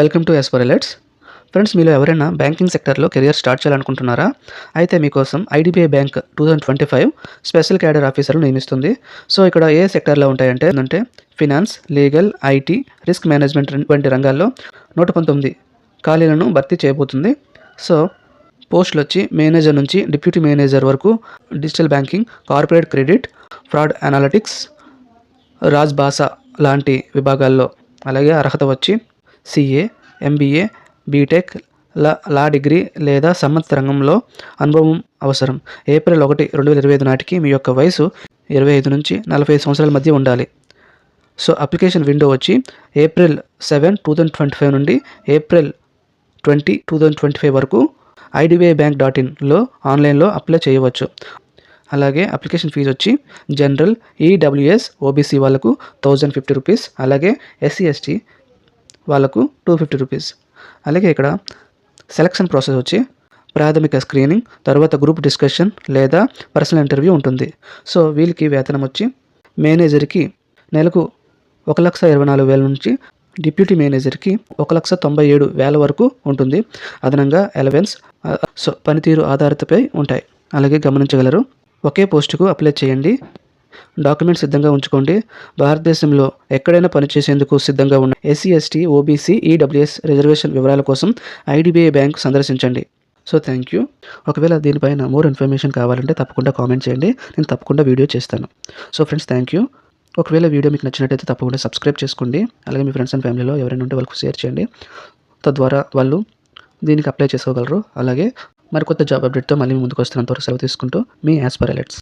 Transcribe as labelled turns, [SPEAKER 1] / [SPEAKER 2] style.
[SPEAKER 1] Welcome to ఎస్పర్ ఎలెట్స్ friends మీలో ఎవరైనా బ్యాంకింగ్ సెక్టర్లో కెరియర్ స్టార్ట్ చేయాలనుకుంటున్నారా? అయితే మీకోసం IDBI bank two thousand twenty five special cadre ఆఫీసర్లు నియమిస్తుంది. సో ఇక్కడ ఏ సెక్టర్లో ఉంటాయంటే అంటే finance legal IT risk management వంటి రంగాల్లో నూట పంతొమ్మిది ఖాళీలను భర్తీ చేయబోతుంది. సో పోస్టులు వచ్చి మేనేజర్ నుంచి డిప్యూటీ మేనేజర్ వరకు digital banking corporate credit fraud analytics Raj Bhasha లాంటి విభాగాల్లో అలాగే అర్హత వచ్చి CA MBA BTech law law degree లేదా సంబంధిత రంగంలో అనుభవం అవసరం. ఏప్రిల్ ఒకటి రెండు వేల ఇరవై ఐదు నాటికి మీ యొక్క వయసు ఇరవై ఐదు నుంచి నలభై ఐదు సంవత్సరాల మధ్య ఉండాలి. సో అప్లికేషన్ విండో వచ్చి April seven two thousand twenty five నుండి April twenty two thousand twenty five వరకు ఐడిబిఐ బ్యాంక్ డాట్ ఇన్లో ఆన్లైన్లో అప్లై చేయవచ్చు. అలాగే అప్లికేషన్ ఫీజు వచ్చి జనరల్ ఈడబ్ల్యూఎస్ ఓబీసీ వాళ్ళకు థౌజండ్ ఫిఫ్టీ రూపీస్ అలాగే ఎస్సీ ఎస్టీ వాళ్ళకు టూ ఫిఫ్టీ రూపీస్ అలాగే ఇక్కడ సెలక్షన్ ప్రాసెస్ వచ్చి ప్రాథమిక స్క్రీనింగ్ తర్వాత గ్రూప్ డిస్కషన్ లేదా పర్సనల్ ఇంటర్వ్యూ ఉంటుంది. సో వీళ్ళకి వేతనం వచ్చి మేనేజర్కి నెలకు ఒక లక్ష ఇరవై నాలుగు వేల నుంచి డిప్యూటీ మేనేజర్కి ఒక లక్ష తొంభై ఏడు వేల వరకు ఉంటుంది. అదనంగా ఎలవెన్స్ సో పనితీరు ఆధారితపై ఉంటాయి. అలాగే గమనించగలరు ఒకే పోస్టుకు అప్లై చేయండి. డాక్యుమెంట్ సిద్ధంగా ఉంచుకోండి. భారతదేశంలో ఎక్కడైనా పనిచేసేందుకు సిద్ధంగా ఉన్న SC ST OBC EWS reservation వివరాల కోసం ఐడిబిఐ బ్యాంక్ సందర్శించండి. So thank you. ఒకవేళ దీనిపైన మోర్ ఇన్ఫర్మేషన్ కావాలంటే తప్పకుండా కామెంట్ చేయండి. నేను తప్పకుండా వీడియో చేస్తాను. So friends thank you. ఒకవేళ వీడియో మీకు నచ్చినట్టయితే తప్పకుండా సబ్స్క్రైబ్ చేసుకోండి. అలాగే మీ ఫ్రెండ్స్ అండ్ ఫ్యామిలీలో ఎవరైనా ఉంటే వాళ్ళకు షేర్ చేయండి. తద్వారా వాళ్ళు దీనికి అప్లై చేసుకోగలరు. అలాగే మరి కొత్త జాబ్ అప్డేట్తో మళ్ళీ ముందుకు వస్తున్నంతవరకు సెలవు తీసుకుంటూ మీ యాస్పర్ ఎలెట్స్